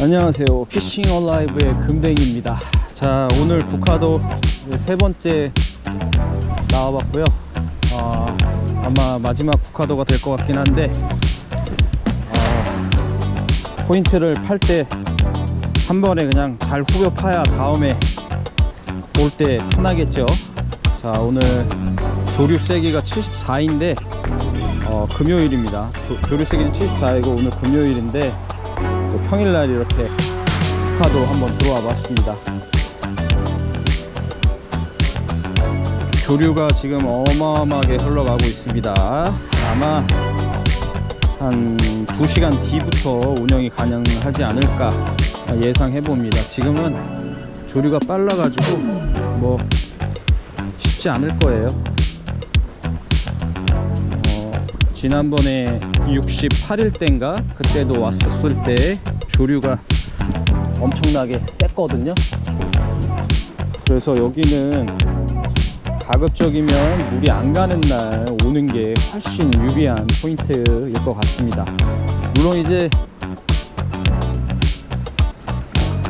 안녕하세요. 피싱 얼라이브의 금댕입니다. 자, 오늘 국화도 세 번째 나와봤고요. 어, 아마 마지막 국화도가 될 것 같긴 한데, 어, 포인트를 팔 때 한 번에 그냥 잘 후벼 파야 다음에 올때 편하겠죠. 자, 오늘 조류 세기가 74인데, 어, 금요일입니다. 조, 조류 세기는 74이고 오늘 금요일인데, 또 평일날 이렇게 스파도 한번 들어와 봤습니다. 조류가 지금 어마어마하게 흘러가고 있습니다. 아마 한 2시간 뒤부터 운영이 가능하지 않을까 예상해 봅니다. 지금은 조류가 빨라가지고 뭐 쉽지 않을 거예요. 지난번에 68일 땐가 그때도 왔었을 때 조류가 엄청나게 셌거든요. 그래서 여기는 가급적이면 물이 안 가는 날 오는 게 훨씬 유리한 포인트일 것 같습니다. 물론 이제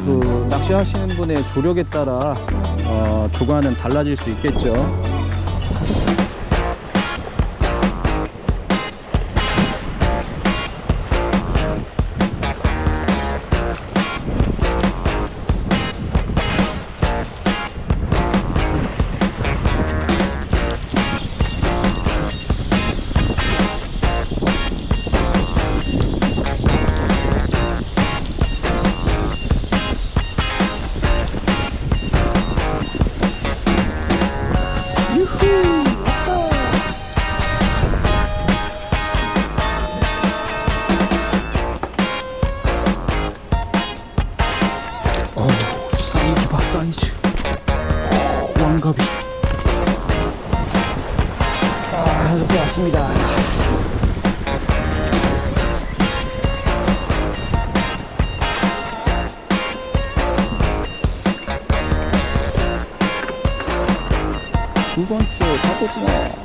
그 낚시하시는 분의 조력에 따라 어, 조과는 달라질 수 있겠죠. 번째 갑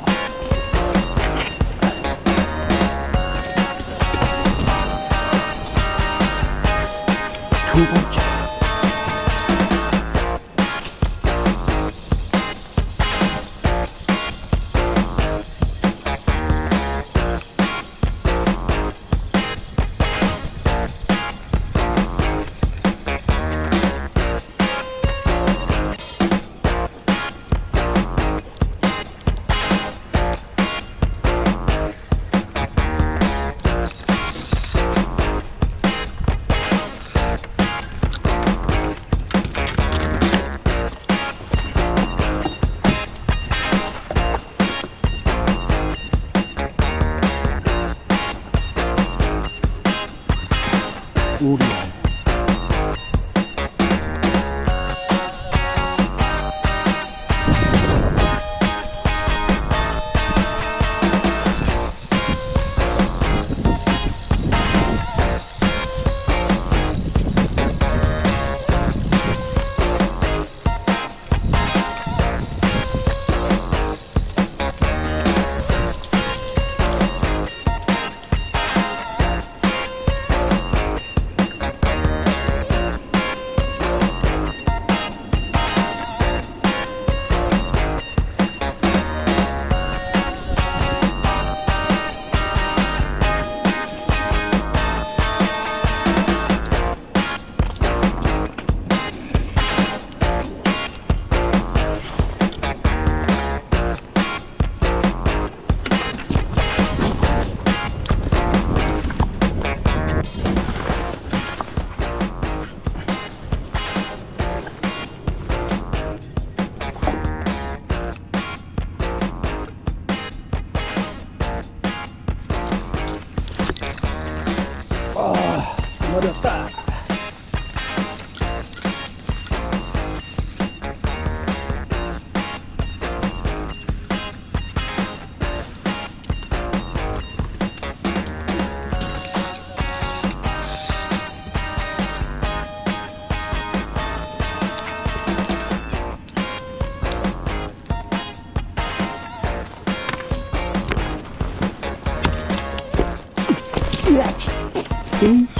Ooh.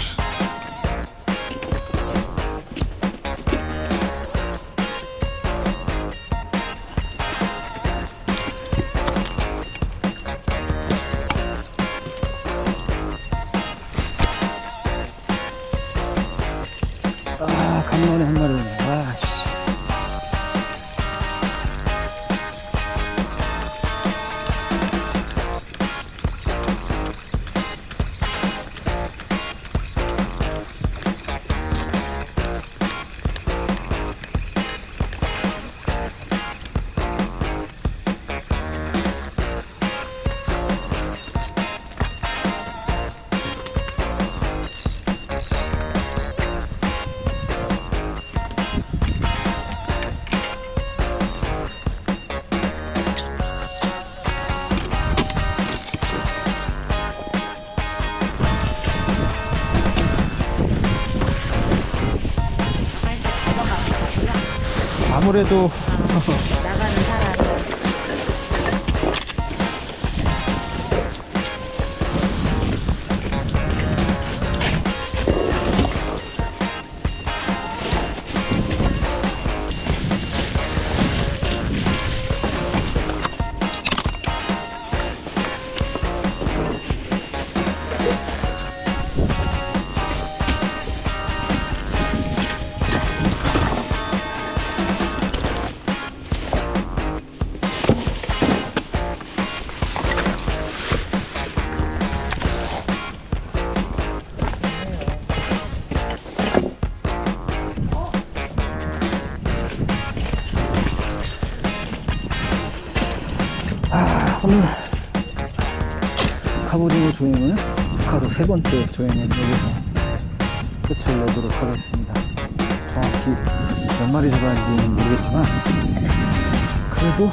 아무래도 아, 오늘 갑오징어 조행은 북한도 세 번째 조행은 여기서 끝을 내도록 하겠습니다. 정확히 몇 마리 잡았는지는 모르겠지만 그래도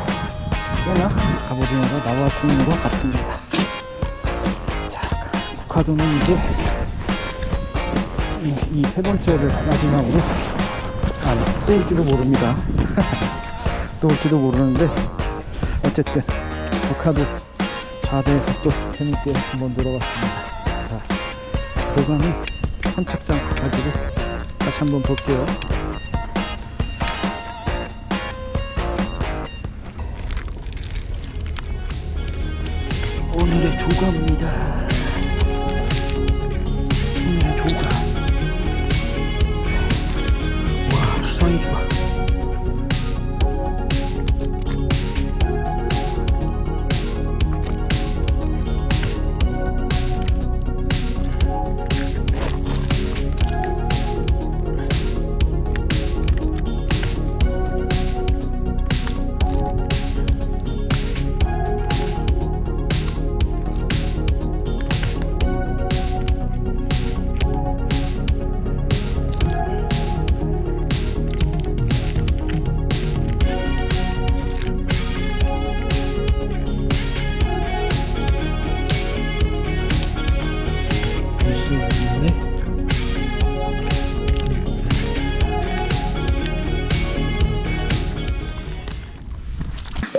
꽤나 갑오징어가 나왔는 것 같습니다. 자, 북한도는 이제 이 세 번째를 마지막으로 아니 또 올지도 모릅니다. 또 올지도 모르는데 어쨌든 북한도 좌대에서 또 재밌게 한번 놀아봤습니다. 자, 결과는 선착장 가가지고 다시 한번 볼게요. 오늘의 조감입니다.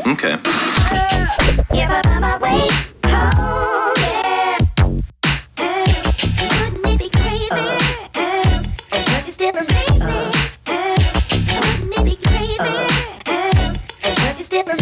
Okay.